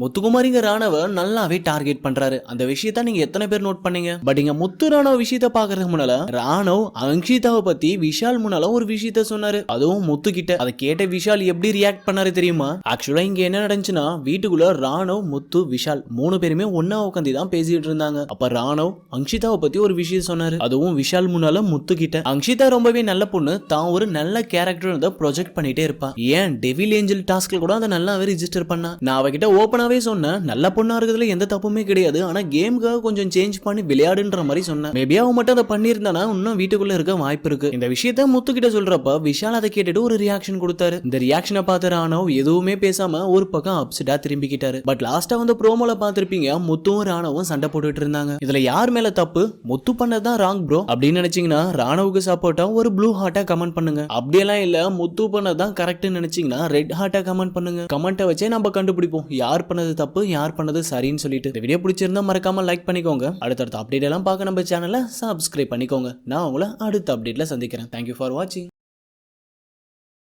முத்துக்குமாரிங்க ராணவ நல்லாவே டார்கெட் பண்றாரு. அந்த விஷயத்த நீங்க எத்தனை பேர் நோட் பண்ணீங்க? பட் இங்க முத்து ராணவ விஷயத்த பாக்குறதுக்கு முன்னால ராணவ் அங்கிதாவை பத்தி விஷால் முன்னால ஒரு விஷயத்த சொன்னாரு. அதுவும் முத்து கிட்ட. அதை கேட்ட விஷால் எப்படி ரியாக்ட் பண்ணாரு தெரியுமா? ஆக்சுவலா இங்க என்ன நடந்துச்சுன்னா வீட்டுக்குள்ள ராணவ் முத்து விஷால் மூணு பேருமே ஒன்னா உட்காந்து தான் பேசிட்டு இருந்தாங்க. அப்ப ராணவ் அங்கிதாவை பத்தி ஒரு விஷயம் சொன்னாரு. அதுவும் விஷால் முன்னால முத்து கிட்ட. அங்கிதா ரொம்பவே நல்ல பொண்ணு. தான் ஒரு நல்ல கேரக்டர் ப்ரொஜெக்ட் பண்ணிட்டே இருப்பா. ஏன் டெவில் ஏஞ்சல் டாஸ்க்ல கூட அதை நல்லாவே ரிஜிஸ்டர் பண்ணா? நான் அவகிட்ட நானாவே சொன்னேன் நல்ல பொண்ணா இருக்கிறதுல எந்த தப்புமே கிடையாது. ஆனா கேமுக்காக கொஞ்சம் சேஞ்ச் பண்ணி விளையாடுன்ற மாதிரி சொன்னேன் மேபி அவன் மட்டும் அதை பண்ணியிருந்தானா இன்னும் வீட்டுக்குள்ள இருக்க வாய்ப்பு இருக்கு. இந்த விஷயத்த முத்துக்கிட்ட சொல்றப்ப விஷால் அதை கேட்டுட்டு ஒரு ரியாக்ஷன் கொடுத்தாரு. இந்த ரியாக்ஷனை பார்த்து ராணவ் எதுவுமே பேசாம ஒரு பக்கம் அப்செட்டா திரும்பிக்கிட்டாரு. பட் லாஸ்டா வந்து ப்ரோமோல பாத்திருப்பீங்க முத்துவும் ராணவும் சண்டை போட்டுட்டு இருந்தாங்க. இதுல யார் மேல தப்பு? முத்து பண்ணதான் ராங் ப்ரோ அப்படின்னு நினைச்சீங்கன்னா ராணவுக்கு சப்போர்ட்டா ஒரு ப்ளூ ஹார்ட்டா கமெண்ட் பண்ணுங்க. அப்படியெல்லாம் இல்ல முத்து பண்ணதான் கரெக்ட்னு நினைச்சீங்கன்னா ரெட் ஹார்ட்டா கமெண்ட் பண்ணுங்க. கமெண்ட்டை வச்சே நம்ம கண்டுபிடிப்போம். யார் பண்ணது தப்பு யார் பண்ணது சரின்னு சொல்லிட்டு. இந்த வீடியோ பிடிச்சிருந்தா மறக்காம லைக் பண்ணிக்கோங்க. அடுத்தடுத்த அப்டேட் எல்லாம் பார்க்க நம்ம சேனலை சப்ஸ்கிரைப் பண்ணிக்கோங்க. நான் உங்களை அடுத்த அப்டேட்ல சந்திக்கிறேன். தேங்க்யூ ஃபார் வாட்சிங்